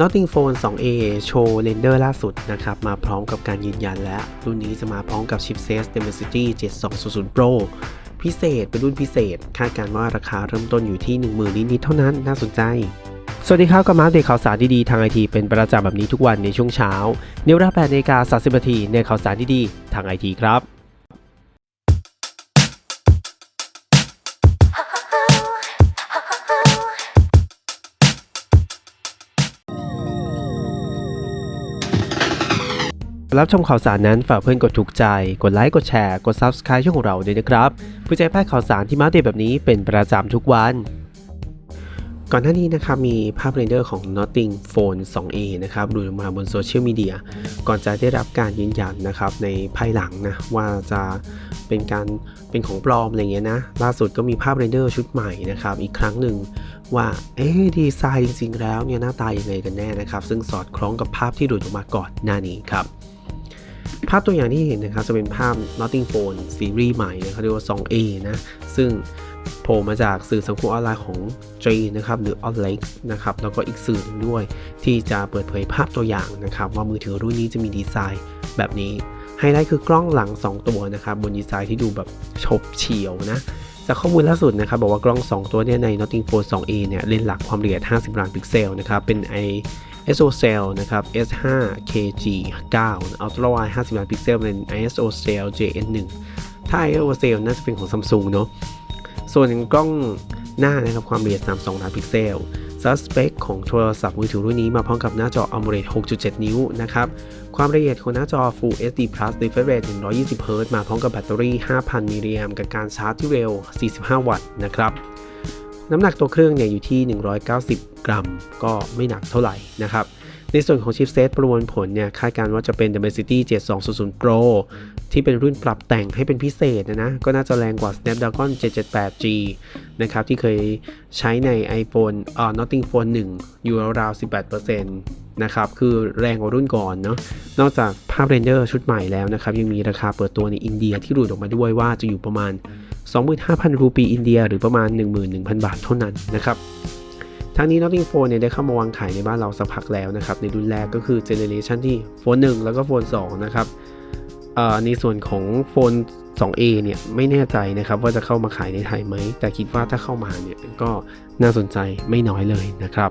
Notting Phone 2A โชว์เรนเดอร์ล่าสุดนะครับ มาพร้อมกับการยืนยันและรุ่นนี้จะมาพร้อมกับชิปเซต Dimensity 7200 Pro พิเศษเป็นรุ่นพิเศษ คาดการณ์ว่าราคาเริ่มต้นอยู่ที่ 10,000 นิดๆเท่านั้นน่าสนใจ สวัสดีครับกับมาเดตข่าวสารดีๆ ทางไอทีเป็นประจำแบบนี้ทุกวันในช่วงเช้าในวลา8นาฬิกา30นาทีในข่าวสารดีๆ ทางไอทีครับ รับชมข่าวสารนั้นฝากเพื่อนกดถูกใจ กดไลค์ กดแชร์ กด Subscribe ช่องของเราด้วยนะครับเพื่อจะพลาดข่าวสารที่มาเดตแบบนี้เป็นประจำทุกวัน ก่อนหน้านี้นะครับมีภาพเรนเดอร์ของ Notting Phone 2A นะครับหลุดออกมาบนโซเชียลมีเดียก่อนจะได้รับการยืนยันนะครับในภายหลังนะว่าจะเป็นการเป็นของปลอมอะไรเงี้ยนะ ล่าสุดก็มีภาพเรนเดอร์ชุดใหม่นะครับอีกครั้งหนึ่งว่าเอ๊ดีไซน์จริงๆแล้วเนี่ยหน้าตายังไงกันแน่นะครับ ซึ่งสอดคล้องกับภาพที่หลุดออกมาก่อนหน้านี้ครับ ภาพตัวอย่างที่เห็นนะครับจะเป็นภาพ Notting Phone ซีรีส์ใหม่นะครับเรียกว่า 2A นะ ซึ่งโผล่มาจากสื่อสังคมออนไลน์ของ J นะครับหรือ o n l e นะครับแล้วก็อีกสื่อนึงด้วยที่จะเปิดเผยภาพตัวอย่างนะครับว่ามือถือรุ่นนี้จะมีดีไซน์แบบนี้ไฮไลท์คือกล้องหลัง 2 ตัวนะครับบนดีไซน์ที่ดูแบบฉบเฉียวนะจากข้อมูลล่าสุดนะครับบอกว่ากล้อง 2 ตัวเนี่ยใน Notting Phone 2A เนี่ยเลนส์หลักความละเอียด 50 ล้านพิกเซลนะครับเป็น i ISO Cell นะครับ S5 KG 9 Ultra Wide 50 ล้านพิกเซลเป็น ISO Cell JN1 ถ้า ISO Cell น่าจะเป็นของ Samsung เนอะส่วนกล้องหน้านะครับความละเอียด 32 ล้านพิกเซลซัสเปคของโทรศัพท์มือถือรุ่นนี้มาพร้อมกับหน้าจอ AMOLED 6.7 นิ้วนะครับ ความละเอียดของหน้าจอ Full HD Plus refresh rate 120 Hz มาพร้อมกับแบตเตอรี่ 5,000 มิลลิแอมกับการชาร์จที่เร็ว 45 วัตต์นะครับ น้ำหนักตัวเครื่องเนี่ยอยู่ที่ 190 กรัม ก็ไม่หนักเท่าไหร่นะครับ ในส่วนของชิปเซตประมวลผลเนี่ยคาดการณ์ว่าจะเป็น Dimensity 7200 Pro ที่เป็นรุ่นปรับแต่งให้เป็นพิเศษนะนะ ก็น่าจะแรงกว่า Snapdragon 778G นะครับ ที่เคยใช้ใน iPhone อ่า Nothing Phone 1 อยู่ราวๆ18% นะครับคือแรงกว่ารุ่นก่อนเนาะนอกจากภาพเรนเดอร์ชุดใหม่แล้วนะครับยังมีราคาเปิดตัวในอินเดียที่หลุดออกมาด้วยว่าจะอยู่ประมาณ 25,000 รูปีอินเดีย หรือประมาณ 11,000 บาทเท่านั้นนะครับทางนี้ Notting Phone เนี่ยได้เข้ามาวางขายในบ้านเราสักพักแล้วนะครับในรุ่นแรกก็คือเจเนเรชันที่โฟน1แล้วก็โฟน2นะครับในส่วนของโฟน 2A เนี่ยไม่แน่ใจนะครับว่าจะเข้ามาขายในไทยไหม แต่คิดว่าถ้าเข้ามาเนี่ยก็น่าสนใจไม่น้อยเลยนะครับ